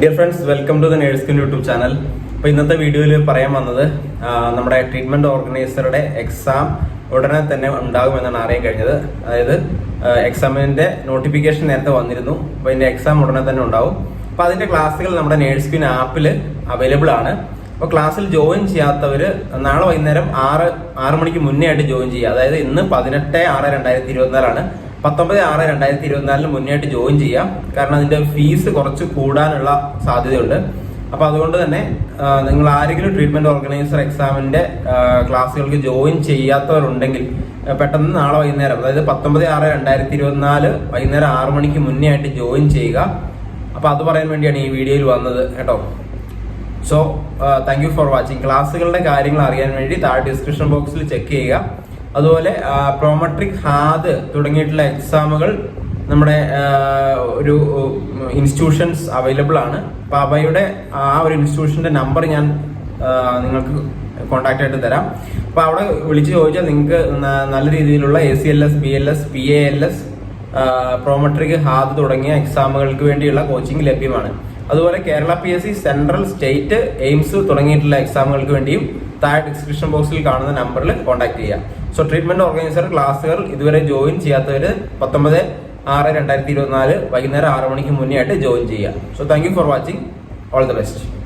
Dear friends welcome to the നേഴ്സ്കിൻ YouTube channel അപ്പോൾ ഇന്നത്തെ വീഡിയോയിൽ പറയാൻ വന്നത് നമ്മുടെ ട്രീറ്റ്മെന്റ് ഓർഗനൈസറുടെ എക്സാം ഉടനെ തന്നെ ഉണ്ടാകുമെന്നാണ് അറിയാൻ കഴിഞ്ഞത്. അതായത് എക്സാമിന്റെ നോട്ടിഫിക്കേഷൻ നേരത്തെ വന്നിരുന്നു. അപ്പോൾ ഇതിന്റെ എക്സാം ഉടനെ തന്നെ ഉണ്ടാവും. അപ്പോൾ അതിന്റെ ക്ലാസ്സുകൾ നമ്മുടെ നേഴ്സ്കിൻ ആപ്പിൽ അവൈലബിൾ ആണ്. അപ്പോൾ ക്ലാസ്സിൽ ജോയിൻ ചെയ്യാത്തവർ നാളെ വൈകുന്നേരം ആറ് ആറ് മണിക്ക് മുന്നേ ആയിട്ട് ജോയിൻ ചെയ്യുക. അതായത് ഇന്ന് പതിനെട്ട് ആറ് രണ്ടായിരത്തി ഇരുപത്തിനാലാണ് പത്തൊമ്പത് ആറ് രണ്ടായിരത്തി ഇരുപത്തിനാലിന് മുന്നേ ആയിട്ട് ജോയിൻ ചെയ്യാം. കാരണം അതിന്റെ ഫീസ് കുറച്ച് കൂടാനുള്ള സാധ്യതയുണ്ട്. അപ്പൊ അതുകൊണ്ട് തന്നെ നിങ്ങൾ ആരെങ്കിലും ട്രീറ്റ്മെന്റ് ഓർഗനൈസർ എക്സാമിന്റെ ക്ലാസ്സുകൾക്ക് ജോയിൻ ചെയ്യാത്തവരുണ്ടെങ്കിൽ പെട്ടെന്ന് നാളെ വൈകുന്നേരം അതായത് പത്തൊമ്പത് ആറ് രണ്ടായിരത്തി ഇരുപത്തിനാല് വൈകുന്നേരം ആറ് മണിക്ക് മുന്നേ ആയിട്ട് ജോയിൻ ചെയ്യുക. അപ്പൊ അത് പറയാൻ വേണ്ടിയാണ് ഈ വീഡിയോയിൽ വന്നത് കേട്ടോ. So thank you for watching ക്ലാസ്സുകളുടെ കാര്യങ്ങൾ അറിയാൻ വേണ്ടി താഴെ ഡിസ്ക്രിപ്ഷൻ ബോക്സിൽ ചെക്ക് ചെയ്യുക. അതുപോലെ പ്രോമെട്രിക് ഹാദ് തുടങ്ങിയിട്ടുള്ള എക്സാമുകൾ നമ്മുടെ ഒരു ഇൻസ്റ്റിറ്റ്യൂഷൻസ് അവൈലബിൾ ആണ്. അപ്പൊ അവയുടെ ആ ഒരു ഇൻസ്റ്റിറ്റ്യൂഷന്റെ നമ്പർ ഞാൻ നിങ്ങൾക്ക് കോൺടാക്ട് ആയിട്ട് തരാം. അപ്പൊ അവിടെ വിളിച്ചു ചോദിച്ചാൽ നിങ്ങൾക്ക് നല്ല രീതിയിലുള്ള A C L S B L S P A L S Prometric HAAD തുടങ്ങിയ എക്സാമുകൾക്ക് വേണ്ടിയുള്ള കോച്ചിങ് ലഭ്യമാണ്. അതുപോലെ Kerala P S C central state AIIMS തുടങ്ങിയിട്ടുള്ള എക്സാമുകൾക്ക് വേണ്ടിയും താഴെ ഡിസ്ക്രിപ്ഷൻ ബോക്സിൽ കാണുന്ന നമ്പറിൽ കോൺടാക്ട് ചെയ്യാം. സോ ട്രീറ്റ്മെന്റ് ഓർഗനൈസർ ക്ലാസ്സുകൾ ഇതുവരെ ജോയിൻ ചെയ്യാത്തവർ പത്തൊമ്പത് ആറ് രണ്ടായിരത്തി ഇരുപത്തിനാല് വൈകുന്നേരം ആറ് മണിക്ക് മുന്നേ ആയിട്ട് ജോയിൻ ചെയ്യുക so thank you for watching all the best